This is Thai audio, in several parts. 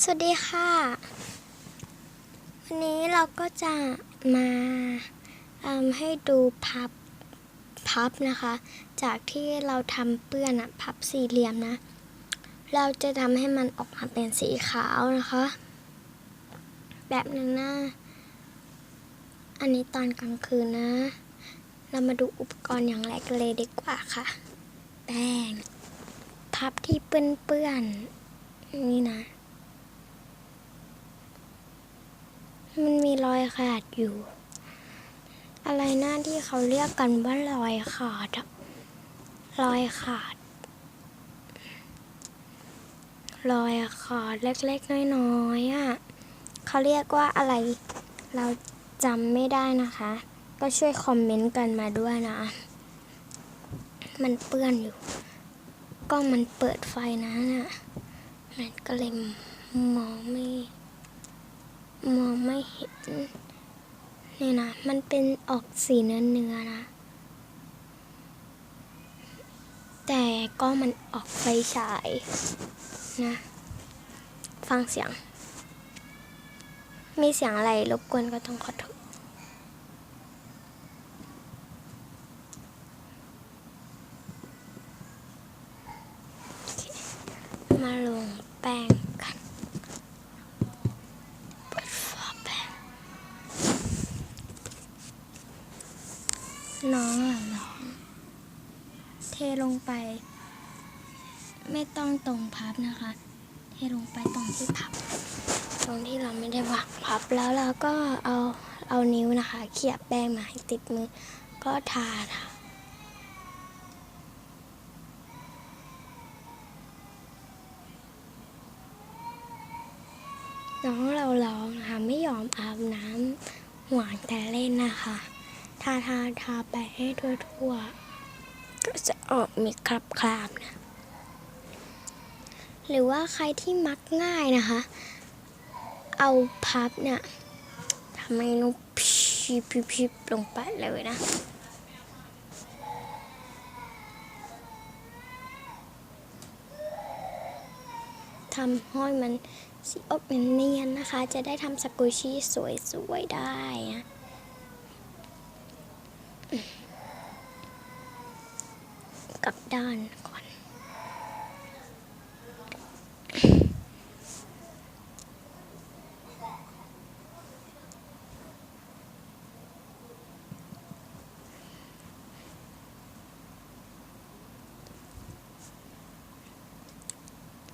สวัสดีค่ะ วันนี้เราก็จะมาให้ดูพับพับนะคะ จากที่เราทำเปื้อนอะพับสี่เหลี่ยมนะ เราจะทำให้มันออกมาเป็นสีขาวนะคะ แบบหนึ่งนะ อันนี้ตอนกลางคืนนะ เรามาดูอุปกรณ์อย่างแรกเลยดีกว่าค่ะ แป้งพับที่เปื้อนๆนี่นะ มันมีรอยขาดอยู่ อะไรหนะที่เขาเรียกกันว่ารอยขาดอะรอยขาดรอยขาดเล็กๆน้อยๆอะเขาเรียกว่าอะไรเราจำไม่ได้นะคะ ก็ช่วยคอมเมนต์กันมาด้วยนะ มันเปื้อนอยู่กล้องมันเปิดไฟนะน่ะมันก็เลยมองไม่ มองไม่เห็นเนี่ยนะ มันเป็นออกสีเนื้อเนื้อนะ แต่ก็มันออกไฟฉายนะ ฟังเสียง มีเสียงอะไรรบกวนก็ต้องขอโทษ โอเค มาลงแป้งกัน เปิดฝาแป้งน้องอะน้อง เทลงไป ไม่ต้องตรงพับนะคะ เทลงไปตรงที่พับ ตรงที่เราไม่ได้วางพับแล้วเราก็เอาเอานิ้วนะคะ เขี่ยแป้งมาให้ติดมือก็ทาค่ะน้องเราร้องนะคะไม่ยอมอาบน้ำหวานแต่เล่นนะคะ ทาทาทาไปให้ทั่วๆ ก็จะออกมีคราบคราบนะ หรือว่าใครที่มักง่ายนะคะ เอาพับเนี่ยทำให้นุพิบพิบพิบลงไปเลยนะทำห้อยมันสีออกเนียนๆนะคะ จะได้ทำสกุชี่สวยๆได้นะ กลับด้านก่อน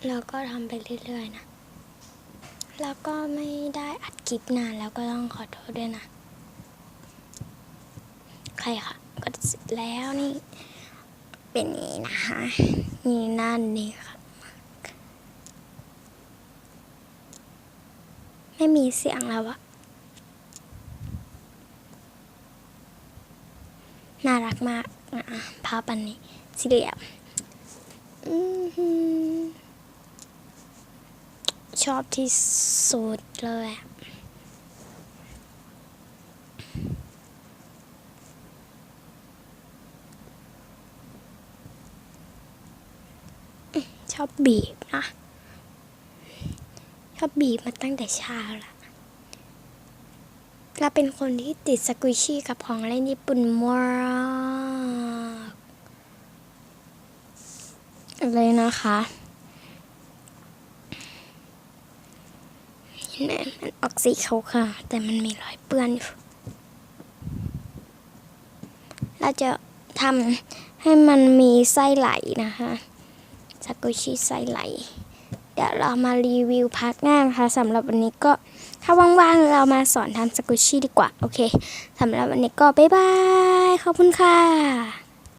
แล้วก็ทำไปเรื่อยๆนะ แล้วก็ไม่ได้อัดคลิปนานแล้วก็ต้องขอโทษด้วยนะ ใครค่ะ ก็เสร็จแล้วนี่ เป็นนี้นะคะนี่นั่นนี่ค่ะไม่มีเสียงแล้วอะน่ารักมากนะภาพอันนี้สี่เหลี่ยมชอบที่สุดเลยอะ ชอบบีบนะ ชอบบีบมาตั้งแต่เช้าละเราเป็นคนที่ติดสกุชี่กับของเล่นญี่ปุ่นมากเลยนะคะเนี่ยมันออกสีขาวค่ะ แต่มันมีรอยเปื้อนอยู่ เราจะทำให้มันมีไส้ไหลนะคะ สกุชี่ไซไหล เดี๋ยวเรามารีวิวพักหน้านะคะสำหรับวันนี้ก็ถ้าว่างๆเรามาสอนทำสกุชชี่ดีกว่า โอเคสำหรับวันนี้ก็บ๊ายบาย ขอบคุณค่ะ